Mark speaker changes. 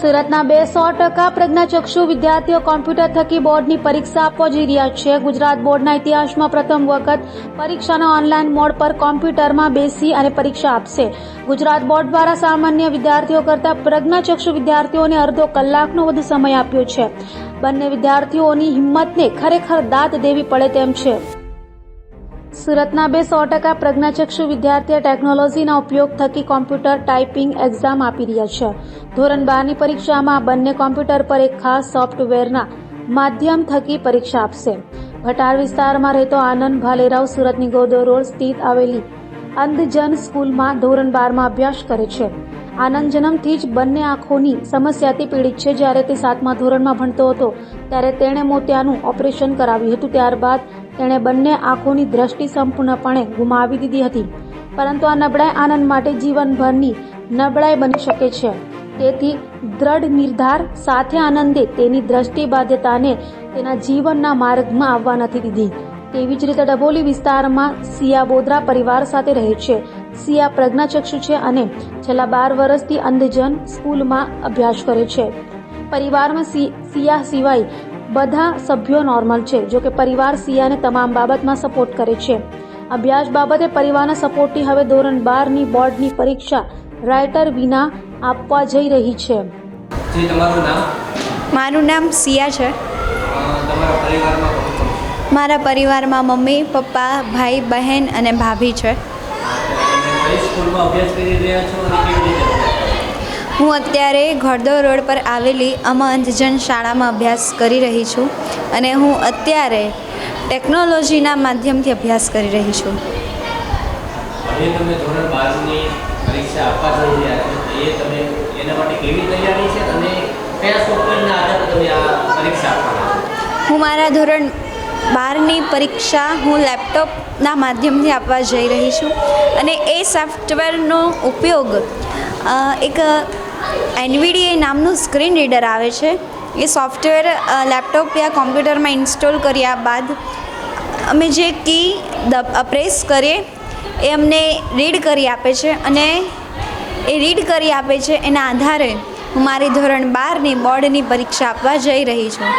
Speaker 1: સુરતના બે સો ટકા પ્રજ્ઞાચક્ષુ વિદ્યાર્થીઓ કોમ્પ્યુટર થકી બોર્ડની પરીક્ષા આપવા જઈ રહ્યા છે. ગુજરાત બોર્ડના ઇતિહાસમાં પ્રથમ વખત પરીક્ષાના ઓનલાઈન મોડ પર કોમ્પ્યુટરમાં બેસી અને પરીક્ષા આપશે. ગુજરાત બોર્ડ દ્વારા સામાન્ય વિદ્યાર્થીઓ કરતાં પ્રજ્ઞાચક્ષુ વિદ્યાર્થીઓને અડધો કલાકનો વધુ સમય આપ્યો છે. બંને વિદ્યાર્થીઓની હિંમતને ખરેખર દાદ દેવી પડે તેમ છે. સુરતના બે સો ટકા પ્રજ્ઞાચક્ષુ વિદ્યાર્થીઓ ટેકનોલોજીના ઉપયોગ થકી કોમ્પ્યુટર ટાઈપિંગ એક્ઝામ આપી રહ્યા છે. ધોરણ બારની પરીક્ષામાં બંને કોમ્પ્યુટર પર એક ખાસ સોફ્ટવેરના માધ્યમ થકી પરીક્ષા આપશે. ભટાર વિસ્તારમાં રહેતો આનંદ ભાલેરાવ સુરતની ગોદો રોડ સ્થિત આવેલી અંધજન સ્કૂલમાં ધોરણ બારમાં અભ્યાસ કરે છે. આનંદ જન્મથી જ બંને આંખોની સમસ્યાથી પીડિત છે. જ્યારે તે સાતમા ધોરણમાં ભણતો હતો, ત્યારે તેણે મોતિયાનું ઓપરેશન કરાવ્યું હતું. ત્યારબાદ તેણે બંને આંખોની દ્રષ્ટિ સંપૂર્ણપણે ગુમાવી દીધી હતી. પરંતુ આ નબળાઈ આનંદ માટે જીવનભરની નબળાઈ બની શકે છે. તેથી દ્રઢ નિર્ધાર સાથે આનંદે તેની દ્રષ્ટિ બાધ્યતાને તેના જીવનના માર્ગમાં આવવા નથી દીધી. તેવી જ રીતે ડભોલી વિસ્તારમાં સિયા બોદરા પરિવાર સાથે રહે છે. સિયા પ્રજ્ઞાચક્ષુ છે અને છેલ્લા બાર વર્ષથી અંધજન સ્કૂલમાં અભ્યાસ કરે છે. પરિવારમાં સિયા સિવાય બધા સભ્યો નોર્મલ છે જો કે પરિવાર સિયાને તમામ બાબતમાં સપોર્ટ કરે છે. અભ્યાસ બાબતે પરિવારના સપોર્ટથી હવે ધોરણ બારની બોર્ડની પરીક્ષા રાઇટર વિના આપવા જઈ રહી છે.
Speaker 2: જે તમારું નામ?
Speaker 3: મારું નામ સિયા છે. મારા પરિવારમાં મમ્મી પપ્પા ભાઈ બહેન અને ભાભી છે. હું અત્યારે ઘોડદો રોડ પર આવેલી અમંતજન શાળામાં અભ્યાસ કરી રહી છું અને હું અત્યારે ટેકનોલોજીના માધ્યમથી અભ્યાસ કરી રહી છો. હું મારા ધોરણ બારની પરીક્ષા હું લેપટોપના માધ્યમથી આપવા જઈ રહી છું અને એ સોફ્ટવેરનો ઉપયોગ એક એનવીડીએ નામનું સ્ક્રીન રીડર આવે છે. એ સોફ્ટવેર લેપટોપ યા કોમ્પ્યુટરમાં ઇન્સ્ટોલ કર્યા બાદ અમે જે કી પ્રેસ કરીએ, એ અમને રીડ કરી આપે છે અને એ રીડ કરી આપે છે એના આધારે હું મારી ધોરણ બારની બોર્ડની પરીક્ષા આપવા જઈ રહી છું.